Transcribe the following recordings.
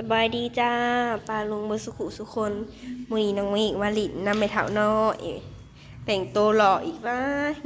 สบายดีจ้าปลาลุงบสุขุสุคนมือนี้น้องมีกมาหลินนำไปเถาน้อยแต่งตัวหล่ออีกว่า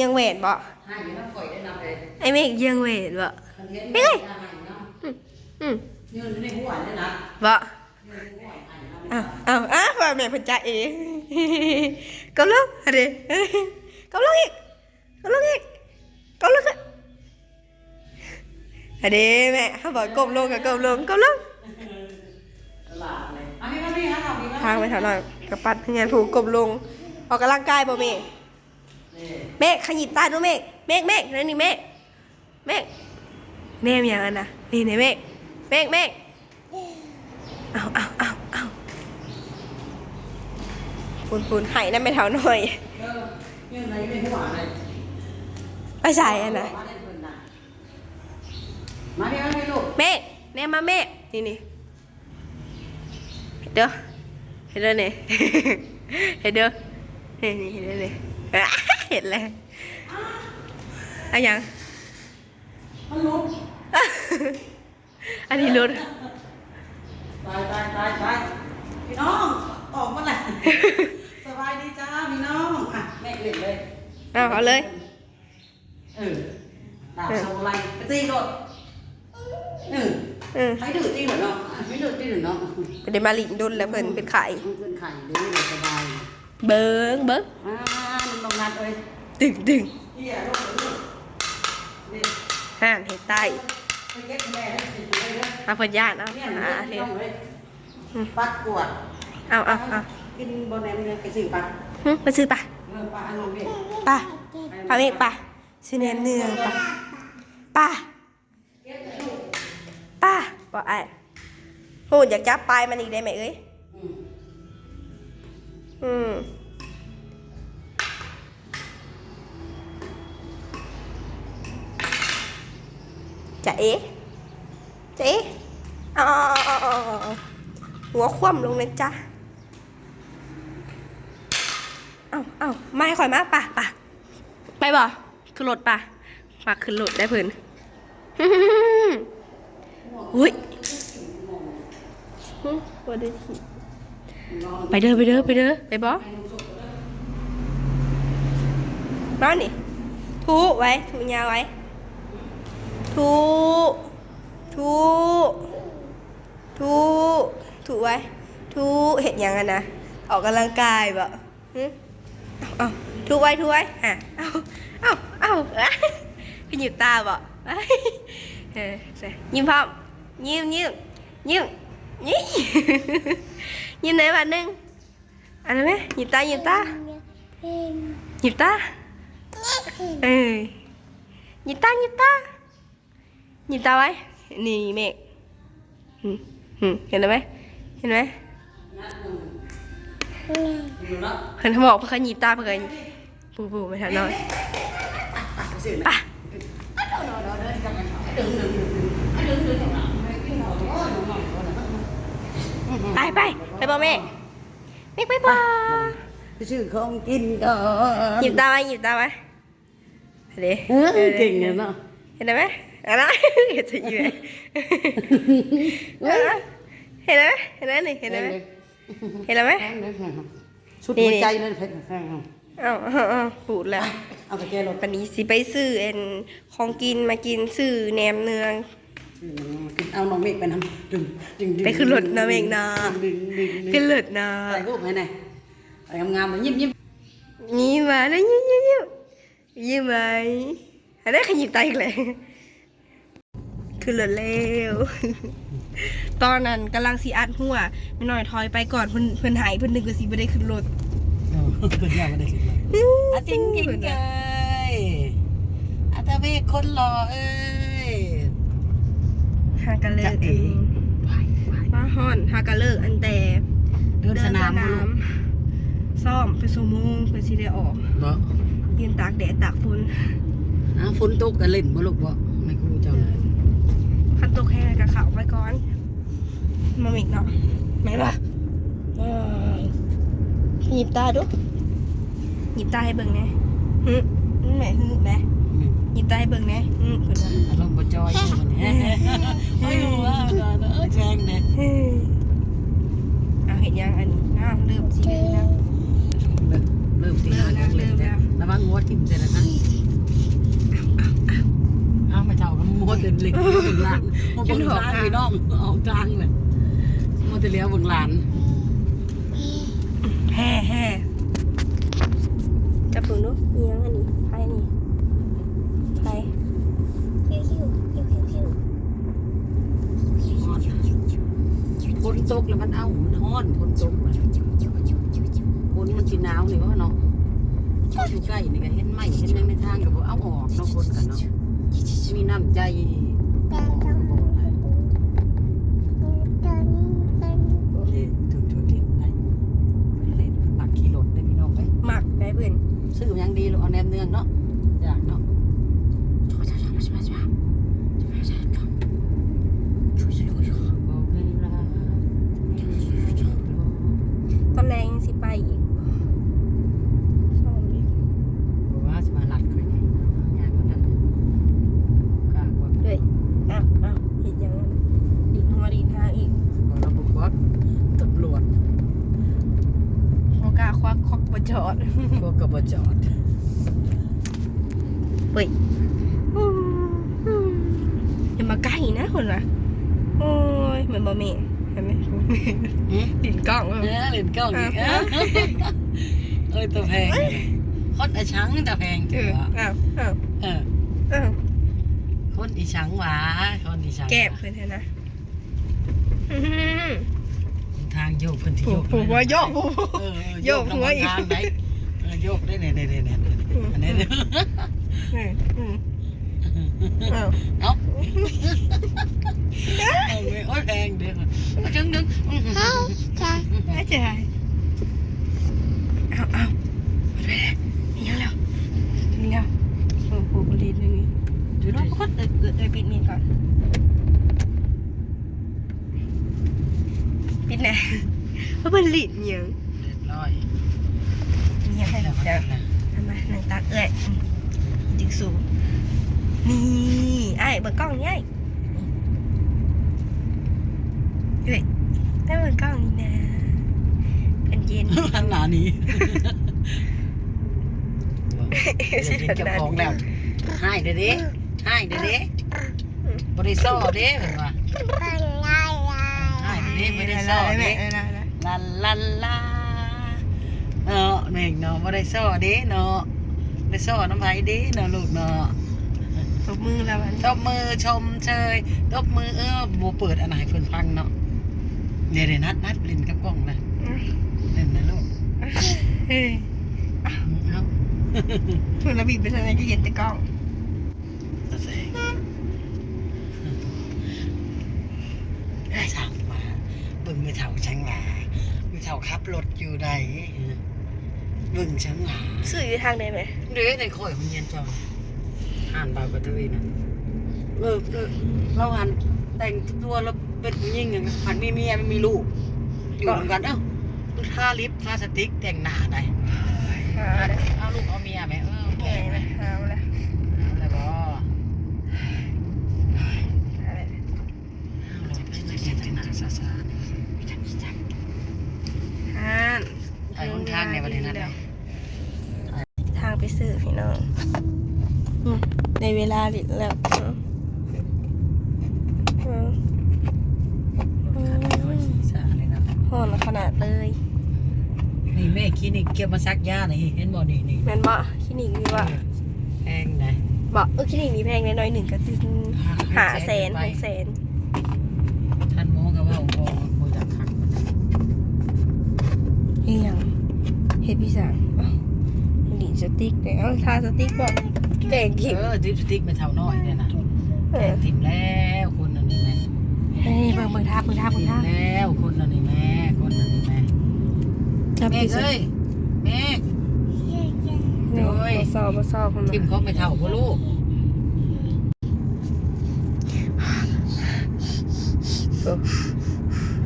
ยังแหวนบ่ hai đứa nó khỏi đến nào đây ไอเมฆยังแหวนบ่ thằng hiến Biết rồi. ra mày nó อืม như nó này hú ảnh đấy nè บ่ như nó hú ảnh ảnh nó อ้าวอ้าวอ้าวว่าแม่เพิ่นจ่าเองกำลังอะเด้กำลังอีกกำลังอีกกำลังอะอะเด้แม่เขาบอกก้มลงกับก้มลงก้มลง ทางไปเถาหน่อยกับปัดพยานผูกกลมลง ออกกำลังกายบ่เมฆเมฆขยิบตาดูเมฆเมฆเมฆนั่นนี่เมฆเมฆเมฆอย่างนั้นนะนี่นี่เมฆเมฆเมฆเอาเอาเอาเอาปุ่นปุ่นไห้นั่นไม่เท่าหน่อย Ờ, như này này hú ảnh này ไปใส่อันนะเมฆแน่มาเมฆนี่นี่เด้อ เห็นเด้อเนี่ยเห็นเด้อนี่นี่เห็นเด้อเนี่ยเห็นแล้วอะยังมันลุกอันนี้รถตายตายตายตายพี่น้องออกมาแหละสบายดีจ้าพี่น้องอะแม่เล่นเลยเอาเอาเลยเออดาบสมุไรไปตีโดดเออ เออให้ดื้อตีหน่อยเนาะไม่ดื้อตีหน่อยเนาะไปได้มาหลินดุนแล้วเพิ่นเป็นไข่มันเป็นไข่ดื้อเลยสบายเบิ้งเบิ้งอ่ามันลงนัดเลยดึงดึงเฮียลูกลูกนี่ห่านเห็ดใต้ไปเก็บแม่เลยสิไปเลยเอาเพิ่นย่านเอาเนี่ยอ่านี่เห็ดต้องเลยปัดกวดเอาเอาเอากินบนแหนมเลยไปซื้อปัดหึไปซื้อปะเออปลาอันนั้นเว้ยปะพาเมฆปะซื้อแหนมเนืองปะปะ ปะบอกไอ้โหอยากจับปลายมันอีกได้ไหมเอ้ยอืมอืมจะเอ๊ะจะเอ๊ะอาเอหัวคว่ำลงเลยจ้ะเอาเอาไม่ค่อยมากป่ะป่ะไปบ่ขึ้นรถป่ะฝากขึ้นรถได้เพิ่น อุ้ยหึบ่ได้ทีไปเด้อไปเด้อไปเด้อไปบ่นอนนี่ทูไว้ทูยาวไว้ทูทูทูทูไว้ทูเห็นยังไงนะออกกำลังกายบ่เอาทูไว้ทูไว้ฮะเอาเอาเอาพี่หยิบตาบ่เอ้ยเออใส่ยิ้มพร้อม ยิ้มยิ้มยิ้มยิ้มยิ้มไหนบ้านหนึ่งอันนั้นไหมหยิบตาหยิบตาหยิบตาเออหยิบตาหยิบตาหยิบตาไว้นี่เมฆหึหึเห็นไหมเห็นไหมอยู่เนาะเพิ่นบอกเพิ่อนหยิบตาเพิ่อนปูปูไปทางนอนไปซื้อไปะ ไปไปไปบ่แม่เมฆไปบ่ไปซื้อของกินก่อนหยิบตาไว้หยิบตาไว้เด้เออเก่งเลยเนาะเห็นไหมอันนั้นเห็นจะอยู่ไหนเห็นไหมเห็นไหมนี่เห็นไหมเห็นไหมชุดหัวใจเลยเพชรเอ้าเอ้าเอ้าปูดแล้วเอากระเจรถวันนี้สิไปซื้อเอ็นของกินมากินซื้อแหนมเนือง เอาน้องเมฆไปนำดึงดึงดึงไปขึ้นรถนะเมฆนะดึงดึงดึงขึ้นเลิศนะถ่ายรูปให้หน่อยถ่ายงามๆเลยยิ้มยิ้มยิ้มมาแล้วยิ้มยิ้มยิ้มยิ้มไหมอันนั้นขยิบตาอีกเลยขึ้นรถเร็วตอนนั้นกำลังสีอัดหัวไม่น้อยถอยไปก่อนเพิ่นเพิ่นหายเพิ่นนึกว่าสิบ่ได้ขึ้นรถขึ้นยากไม่ได้ขึ้นเลยอาจริงจริงเอ้ยอาตาเมฆคนหล่อเอ้ย หากันเลิจะกเอ๋ไปไปมาฮ้อนหากันเลิกอันแต่เดินสนามเดินซ่อมไปสมงเพื่อสิได้ออกบ่ยืนตากแดดตากฝนอ้าฝนตกก็เล่นบ่ลูกบ่ไม่ครูเจ้าเลยคันตกแห้งกับเขาไว้ก่อนมาอีกเนาะแม่นปะว้าวหยิบตาดูหยิบตาให้เบิ่งแหน่ฮึแม่ฮึแม่ อืมยิ้มตาให้เบิ่งแหน่อืมเพิ่นว่าอารมณ์บ่จอยอยู่คนนี้เฮ้ยว่าเออแจงเด้เฮ้ยเอาเห็นยังอันนี้อ้าวเริ่มสิเลยแล้วเริ่มสิหาเรื่องเล่นแล้วระวังงัวทิ่มเสร็จแล้วนะเอาไม่เท่ากับงัวเดินเล็กถึงหลานมาเบิ่งทางพี่น้องออกกลางเลยมาจะเลี้ยวเบิ่งหลานแฮ่แฮ่จับเบิ่งดูมียังอันนี้ไพ่นี่ไพ่ ฝนตกแล้วมันเอามันฮ้อนฝนตกมันฝนมันสิหนาวนี่ว่าเนาะอยู่ใกล้นี่ก็เห็นไหมเห็นยังในทางก็บ่เอาออกเนาะคนกันเนาะมีน้ำใจเอาออกก็บ่ได้เล่นถึงถึงเล่นได้ไปเล่นปักขี่รถได้พี่น้องไปหมักได้เบิ่นซื้อมายังดีลูกเอาแหนมเนืองเนาะอยากเนาะบอกเวลา ตอนแรงสิไปอีกชอบดิ บอกว่าสิมาหลัดค่อยนี่อยากว่าเถอะกล้าว่า เลยอ้าวอ้าวเห็นยังดินหัวดินหางอีก บอกเราบุกบอสตำรวจ โอกล้าควักคอกบ จอดพวกกบจอดเฮ้ยอย่ามาใกล้นะคนละโอ้ยเหมือนบะเมเห็นไหมหืมดินกล้องเอเอออเล่นกล้องอีกเออเอ้ยตัวแพงคนไอ้ช้างตัวแพงเอเถออะอ้าวอ้าวเอออ้าวคนอีช้างหวาคนอีช้างแก้มเพื่อนเถอะนะอื้อหือ ทางโยกเพิ่นที่ผูโยกผูหัวโยกผู เออโยกหัวอีก ทางไหนเออโยกได้เนี่ยเนี่ยเนี่ยเนี่ยอันนี้เนี่ยอืมอืมอ้าว เอ้าเอาเลยโอ้ยแพงเด้อเอาจึงดึงอื้อหือ ไม่ใช่อ้าวอ้าวหมดเวลามียังแล้วมีแล้วโอ้โหบุรีเลยนี่ เดี๋ยว ร เดี๋ ถ ยว ก็เอ้ยเอ้ยเอ้ยปิดมีดก่อนปิดแน่ว่าเป็นลิ้นยัง เรียบร้อย มียังให้ แล้ว เดี๋ยวนะทำไมหนังตาเอ้ยอืมจึงสูงนี่ไอ้เบิกกล้องนี่ไอ้เอ้ยได้เบิกกล้องนี่นะกันเย็นอันหนานี้เจ้าของแล้วให้เด้อเด้ให้เด้อเด้บริโซเด้เห็นป่ะให้เด้อเด้บริโซเด้ลาลาลา เนาะแม่งเนาะบ่ได้ซ้อเด้เนาะได้ซ้อน้ำไผเด้เนาะลูกเนาะตบมือแล้วมันตบมือชมเชยตบมือเออบ่เปิดอันไหนเพิ่นฟังเนาะเดี๋ยวๆนัดนัดเล่นกับกล้องนะเล่นนะลูกเฮ้ยเอ้าคุณระบีไปทางไหนก็เห็นแต่กล้องตะเสงได้สั่งมาเบิ่งมือเฒ่าช่างหลามือเฒ่าขับรถอยู่ใด เบิ่งช่างหลาซื้ออยู่ทางใดไหมเด้ในข่อยมันเย็นจังอ่านบาปกระตุยนะเออเออเราหันแต่งตัวแล้วเป็นผู้หญิงอย่างหันมีเมียไม่มีลูก อยู่เหมือนกันเอ้าทาลิปทาสติ๊กแต่งหน้าได้หาเลยเอาลูกเอาเมียไหมเออแง่ไหมหาเลยเอาเลยบ่หาเลยเอาเลยแต่งหน้าซาซาๆหานไป หนทางในประเด็นนั้นเลยทางไปซื้อพี่น้องอืมในเวลาดิแล้วอืมอืมซาเลยนะห่อนขนาดเลยนี่แม่คลินิกเก็บมาซักยานี่เห็นบ่นี่นี่แม่นบ่คลินิกนี่ว่าแพงไหนบอกเออคลินิกนี้แพงน้อยๆหนึ่งก็ถึงหาแสนหกแสนท่านหมอก็ว่าโอ้โหบ่อยากคักเฮียง เฮ็ดพี่สังเอ้าดีสติ๊กเนี่ยเอาทาสติ๊กบ่แบ่งกินเออดิปสติกไม่เท่าน้อยเนี่ยนะเออทิมแล้วคนอันนี้แม่เฮ้ยเบิ่งเบิ่งทาเบิ่งทาเบิ่งทาแล้วคนอันนี้แม่คนอันนี้แม่จับแม่พี่สังเอ้ยแม่เนี่ยโอ้ยบ่ซอบ่ซอคนทิมมาเขาไม่เท่าพ่อลูก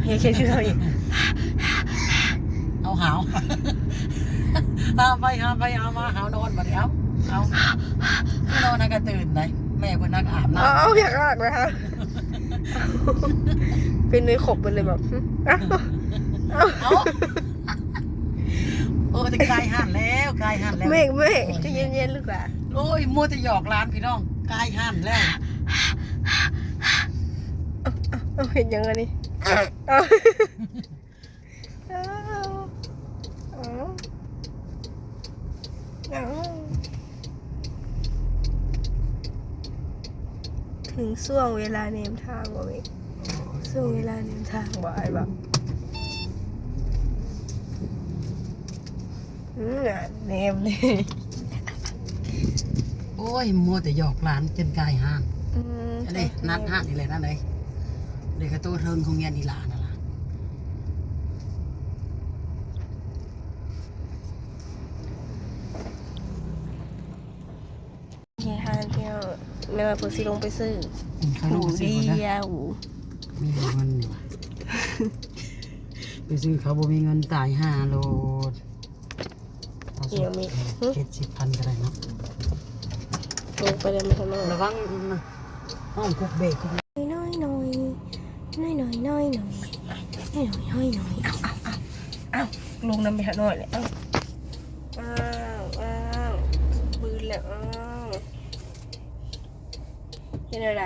เฮ้ยเขียนชื่อเขาอีกเอาหาว หาไปหาไปเอามาหาวนอนมาเดี๋ยวเอาพี่นอนนักก็ตื่นเลยแม่เพิ่นนักอาบน้เอาเอาอยากลากนะคะเป็นเนยขบมันเลยแบบหึเอ้าเอ้าำเอาโอ้จะกลายหันแล้วกลายหันแล้วเมฆเมฆใจะเย็นๆลูกหล่ะโอ้ยมัวแต่หยอกร้านพี่น้องกลายหันแล้วเอาเห็นยังไงนี่เอาเอาเอาเอาถึง ช่วงเวลาเนมทางบ่เมฆช่วงเวลาเนมทางบ่ไอ้แบบอืมอะเนมเลยโอ้ยมัวแต่หยอกร้านจนกลายหันอืมอันนี้นัดหันนี่เลยนั่นเลยเด็กกระตู้เทิงคงเงียนอีหลานั่นล่ะเฮียฮานเที่ยวแม่ว่าเพิ่นสิลงไปซื้อเขาหลมูงไปซื้อเดีก่อนนะยวมีเงินนี่ว่ะไปซื้อเขาบ่มีเงินตายห้าโลดเอาสักเจ็ดสิบพันก็ได้เนาะลงไปเลยมันทำไมระวังนะห้องคุกเบรกคุกน้อยน้อยน้อยน้อยน้อยน้อยน้อยน้อยน้อยเอาเอาเอาเอาลงน้ำไปหาหน่อยเลยเอาอ้าวอ้าวบืนแล้วอ้าวเห็นอะไร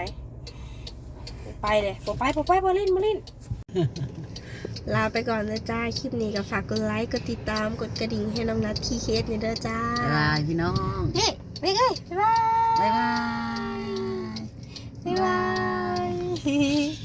ไปเลยปไปปไปบอลินบอลินลาไปก่อนนะจ้า คลิปนี้ก็ฝากกดไลค์ กดติดตาม กดกระดิ่งให้น้องนัดคีเคสนี่เด้อจ้าบ๊ายบายพี่น้องเย้ไปเลยบ๊ายบาย บ๊ายบาย บ๊ายบาย